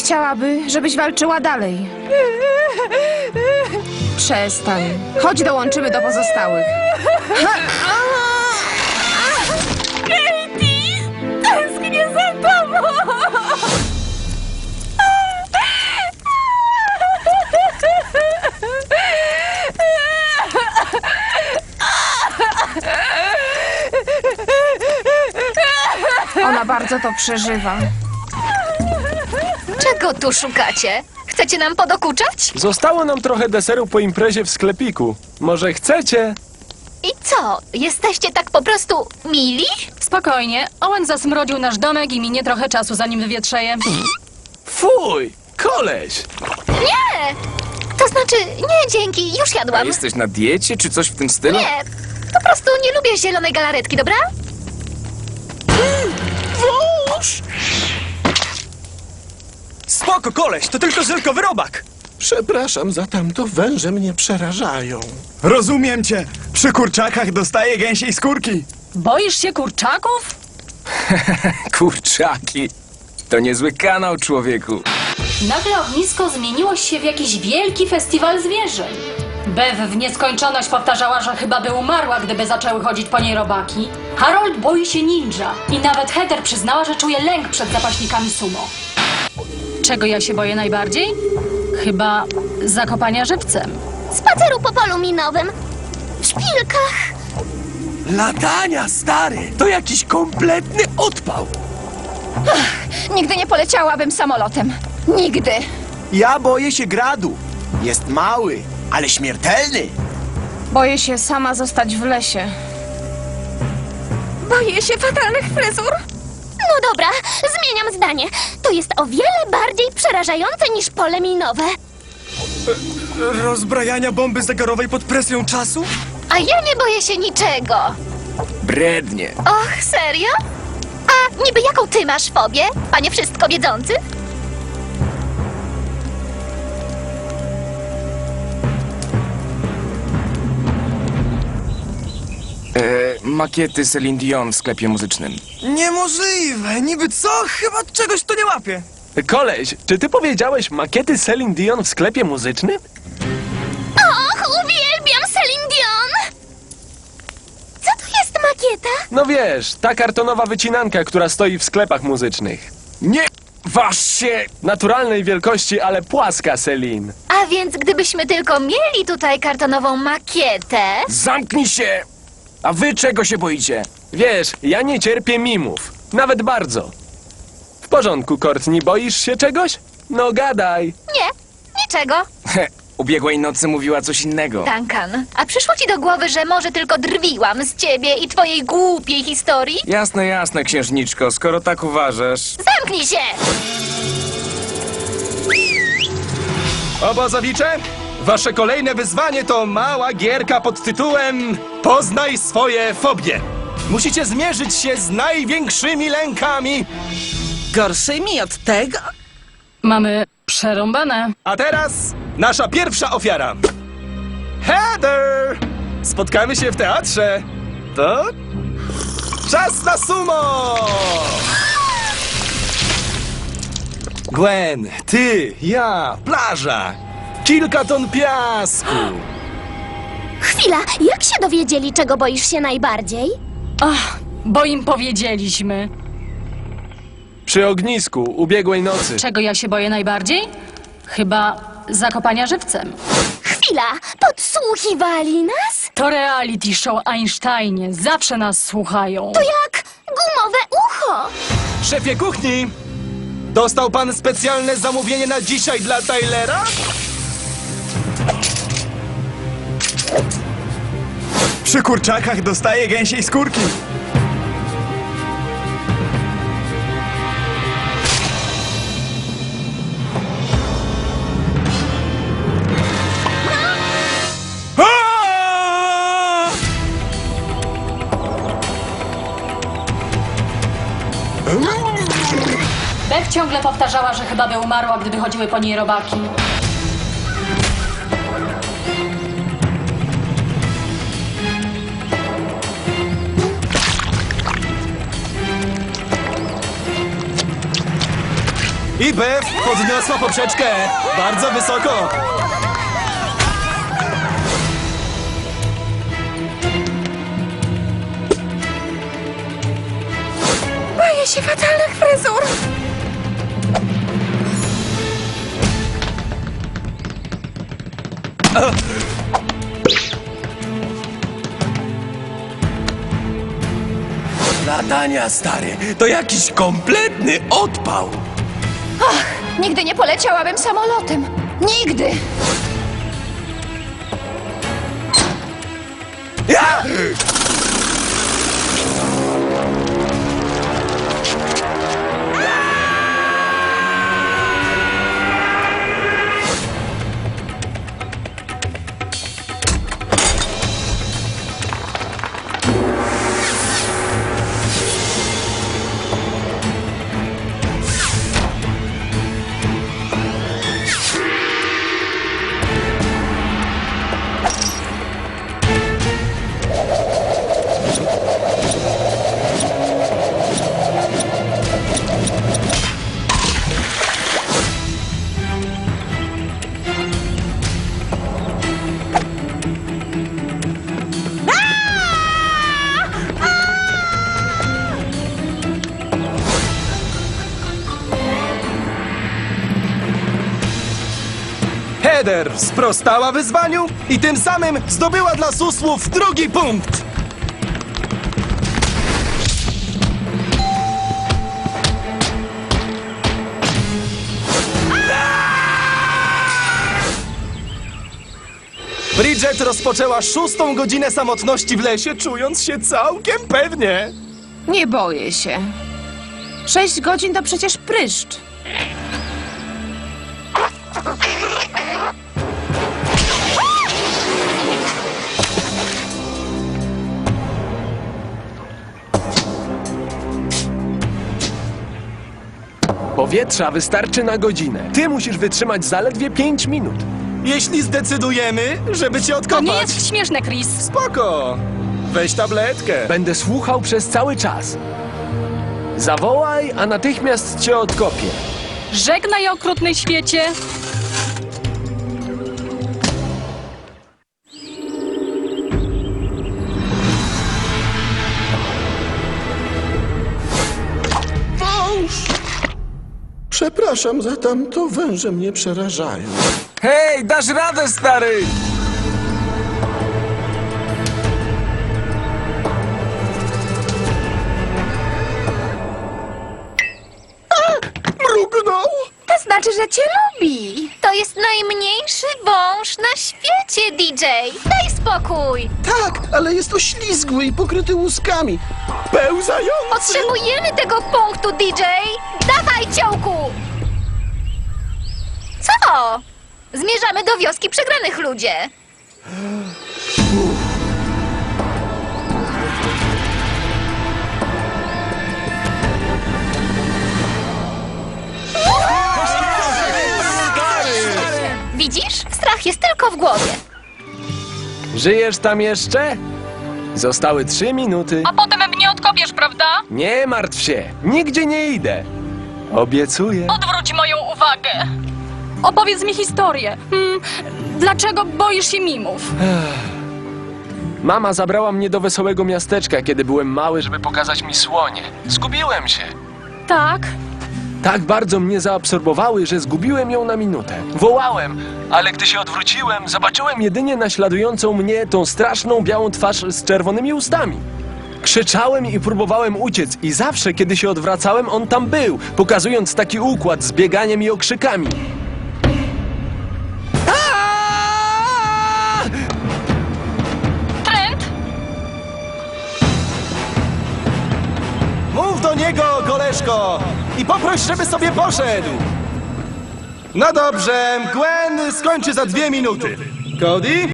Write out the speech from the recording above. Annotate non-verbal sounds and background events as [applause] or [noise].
chciałaby, żebyś walczyła dalej. Przestań. Chodź, dołączymy do pozostałych. Tęsknię za tobą! Ona bardzo to przeżywa. Czego tu szukacie? Chcecie nam podokuczać? Zostało nam trochę deseru po imprezie w sklepiku. Może chcecie? I co? Jesteście tak po prostu mili? Spokojnie, Owen zasmrodził nasz domek i minie trochę czasu, zanim wywietrzeje. Fuj! Koleś! Nie! To znaczy, nie, dzięki, już A jadłam. jesteś na diecie, czy coś w tym stylu? Nie, po prostu nie lubię zielonej galaretki, dobra? Spoko, koleś, to tylko żelkowy robak. Przepraszam za tamto, węże mnie przerażają. Rozumiem cię. Przy kurczakach dostaję gęsiej skórki. Boisz się kurczaków? [laughs] Kurczaki. To niezły kanał, człowieku. Nagle ognisko zmieniło się w jakiś wielki festiwal zwierzeń. Bev w nieskończoność powtarzała, że chyba by umarła, gdyby zaczęły chodzić po niej robaki. Harold boi się ninja i nawet Heather przyznała, że czuje lęk przed zapaśnikami sumo. Czego ja się boję najbardziej? Chyba zakopania żywcem. Spaceru po polu minowym. W szpilkach. Latania, stary, to jakiś kompletny odpał. Nigdy nie poleciałabym samolotem. Nigdy. Ja boję się gradu. Jest mały, ale śmiertelny. Boję się sama zostać w lesie. Boję się fatalnych fryzur. No dobra, zmieniam zdanie. To jest o wiele bardziej przerażające niż pole minowe. Rozbrajania bomby zegarowej pod presją czasu? A ja nie boję się niczego. Brednie. Och, serio? A niby jaką ty masz fobię, panie wszystko wiedzący? Makiety Celine Dion w sklepie muzycznym. Niemożliwe, niby co? Chyba czegoś to nie łapie. Koleś, czy ty powiedziałeś makiety Celine Dion w sklepie muzycznym? Och, uwielbiam Celine Dion! Co to jest makieta? No wiesz, ta kartonowa wycinanka, która stoi w sklepach muzycznych. Nie waż się! Naturalnej wielkości, ale płaska Celine. A więc gdybyśmy tylko mieli tutaj kartonową makietę... Zamknij się! A wy czego się boicie? Wiesz, ja nie cierpię mimów. Nawet bardzo. W porządku, Courtney, boisz się czegoś? No gadaj. Nie, niczego. He, ubiegłej nocy mówiła coś innego. Duncan, a przyszło ci do głowy, że może tylko drwiłam z ciebie i twojej głupiej historii? Jasne, jasne, księżniczko, skoro tak uważasz. Zamknij się! Obozowicze, wasze kolejne wyzwanie to mała gierka pod tytułem Poznaj swoje fobie. Musicie zmierzyć się z największymi lękami. Gorszymi od tego? Mamy przerąbane. A teraz nasza pierwsza ofiara. Heather! Spotkamy się w teatrze. To czas na sumo! Gwen, ty, ja, plaża. Kilka ton piasku. Chwila, jak się dowiedzieli, czego boisz się najbardziej? Ach, bo im powiedzieliśmy. Przy ognisku, ubiegłej nocy. Czego ja się boję najbardziej? Chyba zakopania żywcem. Chwila, podsłuchiwali nas? To reality show Einsteinie. Zawsze nas słuchają. To jak gumowe ucho. Szefie kuchni, dostał pan specjalne zamówienie na dzisiaj dla Tylera? Przy kurczakach dostaje gęsiej skórki. Bev ciągle powtarzała, że chyba by umarła, gdyby chodziły po niej robaki. I Bev podniosła poprzeczkę bardzo wysoko. Boję się fatalnych fryzur. Latania, stary, to jakiś kompletny odpał. Nigdy nie poleciałabym samolotem. Nigdy. Ja! Heather sprostała wyzwaniu i tym samym zdobyła dla susłów drugi punkt. Bridget rozpoczęła szóstą godzinę samotności w lesie, czując się całkiem pewnie. Nie boję się. Sześć godzin to przecież pryszcz. Powietrza wystarczy na godzinę. Ty musisz wytrzymać zaledwie 5 minut. Jeśli zdecydujemy, żeby cię To odkopać. nie jest śmieszne, Chris. Spoko. Weź tabletkę. Będę słuchał przez cały czas. Zawołaj, a natychmiast cię odkopię. Żegnaj, okrutny świecie. Przepraszam za tamto, węże mnie przerażają. Hej, dasz radę, stary! Mrugnął! To znaczy, że cię lubi. To jest najmniejszy wąż na świecie, DJ. Daj spokój. Tak, ale jest oślizgły i pokryty łuskami. Pełzający! Potrzebujemy tego punktu, DJ. Dawaj, ciołku. Co? Zmierzamy do wioski przegranych ludzie. Głowie. Żyjesz tam jeszcze? Zostały 3 minuty. A potem mnie odkopiesz, prawda? Nie martw się, nigdzie nie idę. Obiecuję. Odwróć moją uwagę. Opowiedz mi historię. Hmm, dlaczego boisz się mimów? Mama zabrała mnie do wesołego miasteczka, kiedy byłem mały, żeby pokazać mi słonie. Zgubiłem się. Tak. Tak bardzo mnie zaabsorbowały, że zgubiłem ją na minutę. Wołałem, ale gdy się odwróciłem, zobaczyłem jedynie naśladującą mnie tą straszną białą twarz z czerwonymi ustami. Krzyczałem i próbowałem uciec i zawsze, kiedy się odwracałem, on tam był, pokazując taki układ z bieganiem i okrzykami. Trent? Mów do niego, koleżko, i poproś, żeby sobie poszedł. No dobrze, Gwen skończy za dwie minuty. Cody?